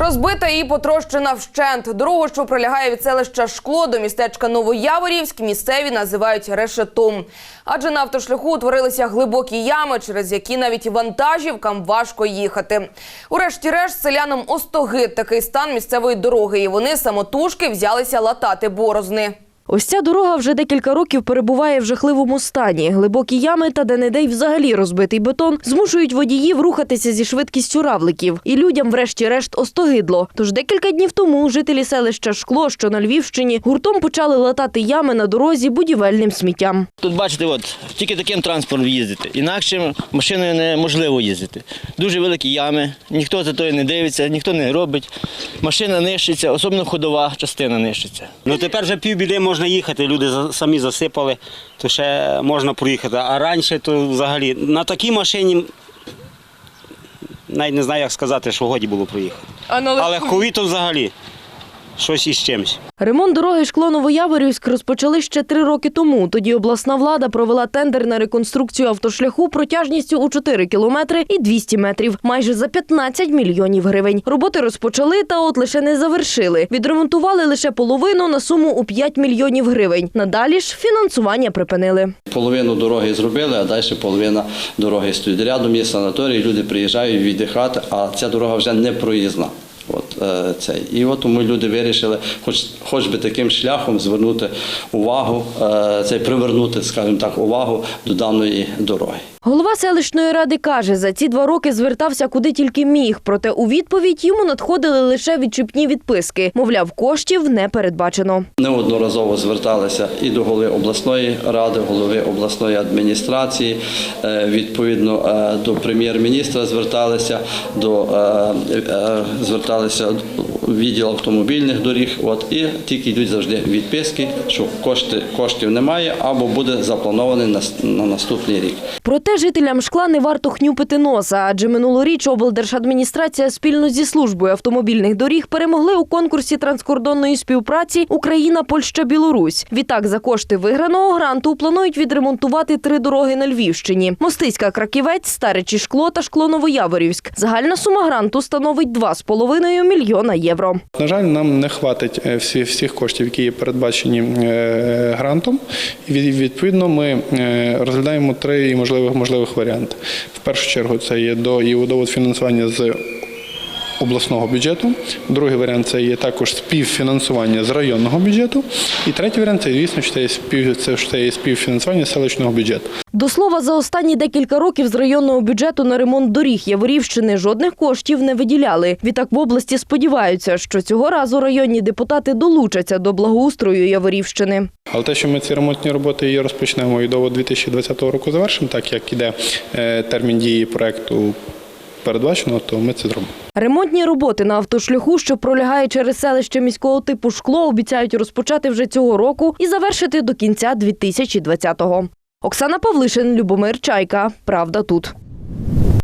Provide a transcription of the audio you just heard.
Розбита і потрощена вщент. Дорогу, що пролягає від селища Шкло до містечка Новояворівськ, місцеві називають решетом. Адже на автошляху утворилися глибокі ями, через які навіть вантажівкам важко їхати. Урешті-решт селянам остогид такий стан місцевої дороги, і вони самотужки взялися латати борозни. Ось ця дорога вже декілька років перебуває в жахливому стані. Глибокі ями та де-не-де й взагалі розбитий бетон змушують водіїв рухатися зі швидкістю равликів. І людям, врешті-решт, остогидло. Тож декілька днів тому жителі селища Шкло, що на Львівщині, гуртом почали латати ями на дорозі будівельним сміттям. Тут бачите, от тільки таким транспортом їздити. Інакше машиною неможливо їздити. Дуже великі ями, ніхто за тою не дивиться, ніхто не робить. Машина нищиться, особливо ходова частина нищиться. Ну тепер вже півбіди можна їхати, люди самі засипали, то ще можна проїхати. А раніше то взагалі на такій машині навіть не знаю, як сказати, що годі було проїхати. А легкові то взагалі щось із чимось. Ремонт дороги шкло Новояворівськ розпочали ще три роки тому. Тоді обласна влада провела тендер на реконструкцію автошляху протяжністю у 4 кілометри і 200 метрів, майже за 15 мільйонів гривень. Роботи розпочали, та от лише не завершили. Відремонтували лише половину на суму у 5 мільйонів гривень. Надалі ж фінансування припинили. Половину дороги зробили, а далі половина дороги стоїть. Рядом є санаторій, люди приїжджають віддихати, а ця дорога вже не проїзна. Е, цей. І от тому люди вирішили, хоч, хоч би таким шляхом звернути увагу, це цей, привернути, скажімо так, увагу до даної дороги. Голова селищної ради каже, за ці два роки звертався куди тільки міг. Проте у відповідь йому надходили лише відчіпні відписки. Мовляв, коштів не передбачено. Неодноразово зверталися і до голови обласної ради, голови обласної адміністрації, е, відповідно е, до прем'єр-міністра зверталися, до е, зверталися відділ автомобільних доріг. От і тільки йдуть завжди відписки, що кошти коштів немає або буде запланований на, на наступний рік. Проте жителям шкла не варто хнюпити носа, адже минулоріч облдержадміністрація спільно зі службою автомобільних доріг перемогли у конкурсі транскордонної співпраці Україна, Польща, Білорусь. Відтак за кошти виграного гранту планують відремонтувати три дороги на Львівщині: Мостиська, Краківець, Старичі шкло та шкло Новояворівськ. Загальна сума гранту становить 2,5 мільйона євро. На жаль, нам не хватить е, всі, всіх коштів, які є передбачені е, грантом. І відповідно, ми е, розглядаємо три можливих можливих варіанти. В першу чергу це є до і фінансування з обласного бюджету. Другий варіант це є також співфінансування з районного бюджету. І третій варіант це, звісно, що це є співфінансування з селищного бюджету. До слова, за останні декілька років з районного бюджету на ремонт доріг Яворівщини жодних коштів не виділяли. Відтак в області сподіваються, що цього разу районні депутати долучаться до благоустрою Яворівщини. Але те, що ми ці ремонтні роботи її розпочнемо і до 2020 року завершимо, так як іде е, термін дії проекту передбачено, то ми це зробимо. Ремонтні роботи на автошляху, що пролягає через селище міського типу шкло, обіцяють розпочати вже цього року і завершити до кінця 2020-го. Оксана Павлишин, Любомир Чайка. Правда тут.